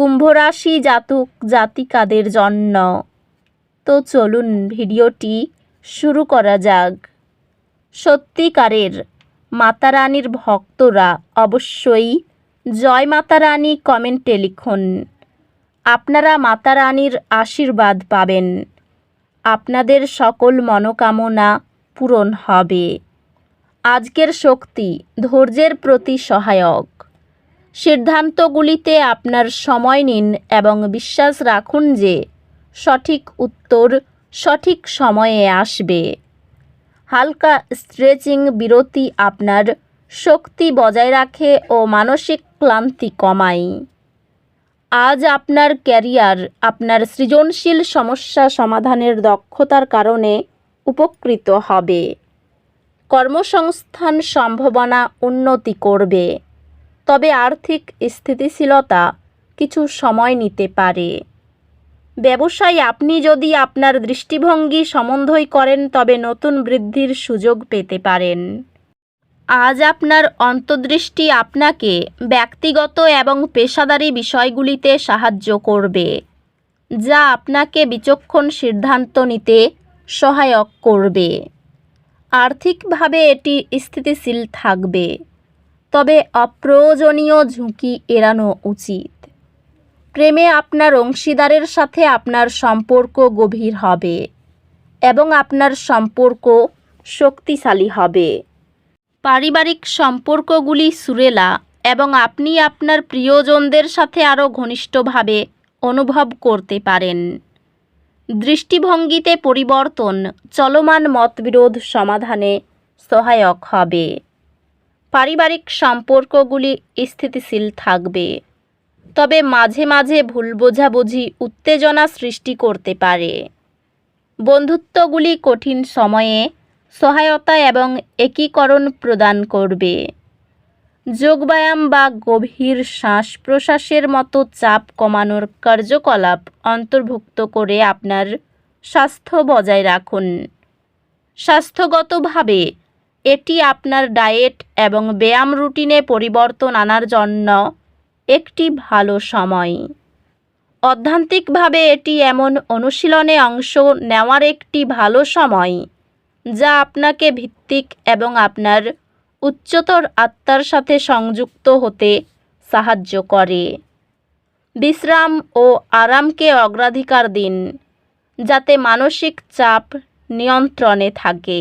কুম্ভ রাশি জাতক জাতিকাদের জন্য। তো চলুন ভিডিওটি শুরু করা যাক। সত্যিকারের মাতা রানীর ভক্তরা অবশ্যই জয় মাতা রানী কমেন্টে লিখুন। আপনারা মাতা রানীর আশীর্বাদ পাবেন। আপনাদের সকল মনোকামনা পূরণ হবে। আজকের শক্তি ধৈর্যের প্রতি সহায়ক। সিদ্ধান্তগুলিতে আপনার সময় নিন এবং বিশ্বাস রাখুন যে সঠিক উত্তর সঠিক সময়ে আসবে। হালকা স্ট্রেচিং বিরতি আপনার শক্তি বজায় রাখে ও মানসিক ক্লান্তি কমায়। আজ আপনার ক্যারিয়ার আপনার সৃজনশীল সমস্যা সমাধানের দক্ষতার কারণে উপকৃত হবে। কর্মসংস্থান সম্ভাবনা উন্নতি করবে। তবে আর্থিক স্থিতিশীলতা কিছু সময় নিতে পারে। ব্যবসায়, আপনি যদি আপনার দৃষ্টিভঙ্গি সম্বন্ধই করেন, তবে নতুন বৃদ্ধির সুযোগ পেতে পারেন। আজ আপনার অন্তর্দৃষ্টি আপনাকে ব্যক্তিগত এবং পেশাদারি বিষয়গুলিতে সাহায্য করবে, যা আপনাকে বিচক্ষণ সিদ্ধান্ত নিতে সহায়ক করবে। আর্থিকভাবে এটি স্থিতিশীল থাকবে। তবে অপ্রয়োজনীয় ঝুঁকি এড়ানো উচিত। প্রেমে আপনার অংশীদারের সাথে আপনার সম্পর্ক গভীর হবে এবং আপনার সম্পর্ক শক্তিশালী হবে। পারিবারিক সম্পর্কগুলি সুরেলা এবং আপনি আপনার প্রিয়জনদের সাথে আরও ঘনিষ্ঠভাবে অনুভব করতে পারেন। দৃষ্টিভঙ্গিতে পরিবর্তন চলমান মতবিরোধ সমাধানে সহায়ক হবে। পারিবারিক সম্পর্কগুলি স্থিতিশীল থাকবে। তবে মাঝে মাঝে ভুল বোঝাবুঝি উত্তেজনা সৃষ্টি করতে পারে। বন্ধুত্বগুলি কঠিন সময়ে সহায়তা এবং একীকরণ প্রদান করবে। যোগব্যায়াম বা গভীর শ্বাস প্রশ্বাসের মতো চাপ কমানোর কার্যকলাপ অন্তর্ভুক্ত করে আপনার স্বাস্থ্য বজায় রাখুন। স্বাস্থ্যগতভাবে এটি আপনার ডায়েট এবং ব্যায়াম রুটিনে পরিবর্তন আনার জন্য একটি ভালো সময়। অধ্যান্তিকভাবে এটি এমন অনুশীলনে অংশ নেওয়ার একটি ভালো সময়, যা আপনাকে ভিত্তিক এবং আপনার উচ্চতর আত্মার সাথে সংযুক্ত হতে সাহায্য করে। বিশ্রাম ও আরামকে অগ্রাধিকার দিন, যাতে মানসিক চাপ নিয়ন্ত্রণে থাকে।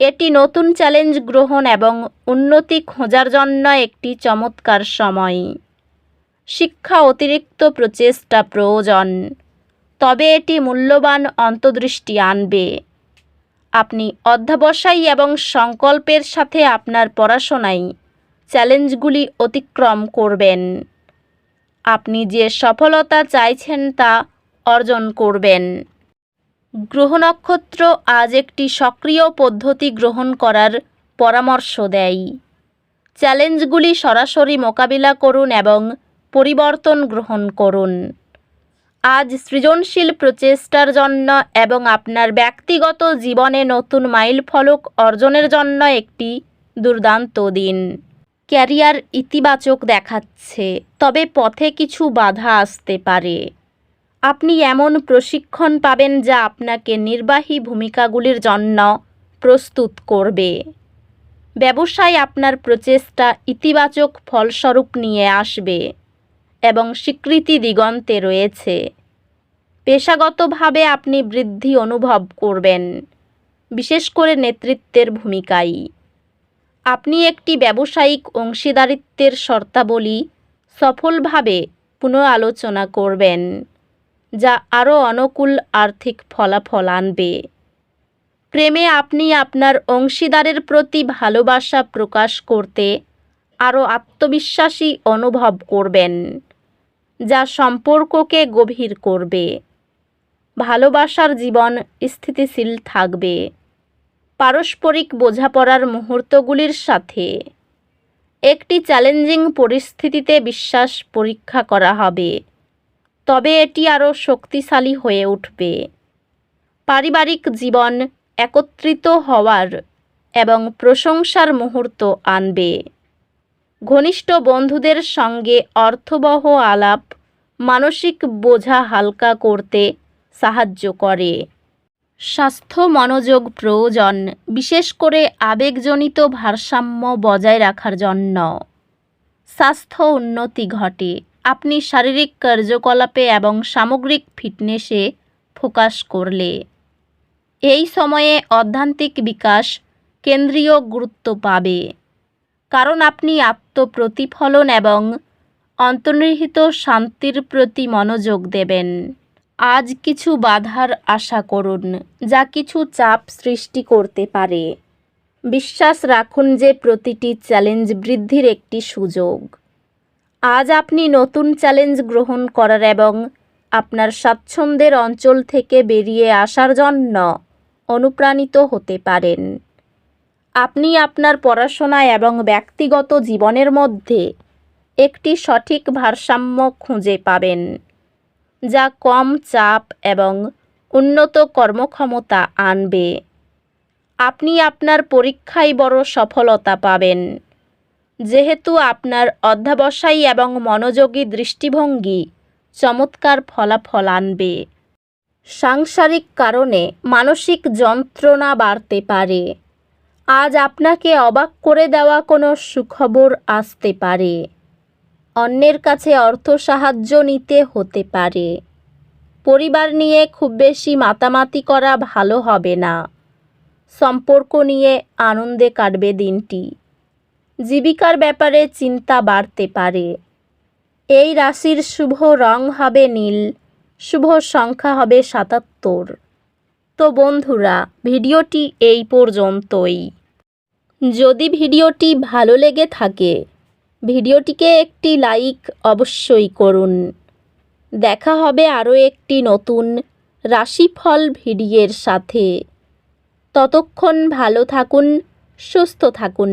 এটি নতুন চ্যালেঞ্জ গ্রহণ এবং উন্নতি খোঁজার জন্য একটি চমৎকার সময়। শিক্ষা অতিরিক্ত প্রচেষ্টা প্রয়োজন। তবে এটি মূল্যবান অন্তর্দৃষ্টি আনবে। আপনি অধ্যাবসায়ী এবং সংকল্পের সাথে আপনার পড়াশোনায় চ্যালেঞ্জগুলি অতিক্রম করবেন। আপনি যে সফলতা চাইছেন তা অর্জন করবেন। গ্রহ নক্ষত্র আজ একটি সক্রিয় পদ্ধতি গ্রহণ করার পরামর্শ দেয়। চ্যালেঞ্জগুলি সরাসরি মোকাবিলা করুন এবং পরিবর্তন গ্রহণ করুন। আজ সৃজনশীল প্রচেষ্টার জন্য এবং আপনার ব্যক্তিগত জীবনে নতুন মাইলফলক অর্জনের জন্য একটি দুর্দান্ত দিন। ক্যারিয়ার ইতিবাচক দেখাচ্ছে, তবে পথে কিছু বাধা আসতে পারে। আপনি এমন প্রশিক্ষণ পাবেন যা আপনাকে নির্বাহী ভূমিকাগুলির জন্য প্রস্তুত করবে। ব্যবসায় আপনার প্রচেষ্টা ইতিবাচক ফলস্বরূপ নিয়ে আসবে এবং স্বীকৃতি দিগন্তে রয়েছে। পেশাগতভাবে আপনি বৃদ্ধি অনুভব করবেন, বিশেষ করে নেতৃত্বের ভূমিকায়। আপনি একটি ব্যবসায়িক অংশীদারিত্বের শর্তাবলী সফলভাবে পুনঃআলোচনা করবেন। যা আরও অনুকূল আর্থিক ফলাফল আনবে। প্রেমে আপনি আপনার অংশীদারের প্রতি ভালোবাসা প্রকাশ করতে আরও আত্মবিশ্বাসী অনুভব করবেন, যা সম্পর্ককে গভীর করবে। ভালোবাসার জীবন স্থিতিশীল থাকবে। পারস্পরিক বোঝাপড়ার মুহূর্তগুলির সাথে একটি চ্যালেঞ্জিং পরিস্থিতিতে বিশ্বাস পরীক্ষা করা হবে। তবে এটি আরও শক্তিশালী হয়ে উঠবে। পারিবারিক জীবন একত্রিত হওয়ার এবং প্রশংসার মুহূর্ত আনবে। ঘনিষ্ঠ বন্ধুদের সঙ্গে অর্থবহ আলাপ মানসিক বোঝা হালকা করতে সাহায্য করে। স্বাস্থ্য মনোযোগ প্রয়োজন, বিশেষ করে আবেগজনিত ভারসাম্য বজায় রাখার জন্য। স্বাস্থ্য উন্নতি ঘটে। আপনি শারীরিক কার্যকলাপে এবং সামগ্রিক ফিটনেসে ফোকাস করলে। এই সময়ে অধ্যান্তিক বিকাশ কেন্দ্রীয় গুরুত্ব পাবে। কারণ আপনি আত্মপ্রতিফলন এবং অন্তর্নিহিত শান্তির প্রতি মনোযোগ দেবেন। আজ কিছু বাধার আশা করুন, যা কিছু চাপ সৃষ্টি করতে পারে। বিশ্বাস রাখুন যে প্রতিটি চ্যালেঞ্জ বৃদ্ধির একটি সুযোগ। আজ আপনি নতুন চ্যালেঞ্জ গ্রহণ করার এবং আপনার স্বাচ্ছন্দ্যের অঞ্চল থেকে বেরিয়ে আসার জন্য অনুপ্রাণিত হতে পারেন। আপনি আপনার পড়াশোনা এবং ব্যক্তিগত জীবনের মধ্যে একটি সঠিক ভারসাম্য খুঁজে পাবেন, যা কম চাপ এবং উন্নত কর্মক্ষমতা আনবে। আপনি আপনার পরীক্ষায় বড় সফলতা পাবেন। যেহেতু আপনার অধ্যাবসায়ী এবং মনোযোগী দৃষ্টিভঙ্গি চমৎকার ফলাফল আনবে। সাংসারিক কারণে মানসিক যন্ত্রণা বাড়তে পারে। আজ আপনাকে অবাক করে দেওয়া কোনো সুখবর আসতে পারে। অন্যের কাছে অর্থ সাহায্য নিতে হতে পারে। পরিবার নিয়ে খুব বেশি মাতামাতি করা ভালো হবে না। সম্পর্ক নিয়ে আনন্দে কাটবে দিনটি। জীবিকার ব্যাপারে চিন্তা বাড়তে পারে। এই রাশির শুভ রং হবে নীল, শুভ সংখ্যা হবে সাতাত্তর। তো বন্ধুরা, ভিডিওটি এই পর্যন্তই। যদি ভিডিওটি ভালো লেগে থাকে, ভিডিওটিকে একটি লাইক অবশ্যই করুন। দেখা হবে আরও একটি নতুন রাশিফল ভিডিওর সাথে। ততক্ষণ ভালো থাকুন, সুস্থ থাকুন।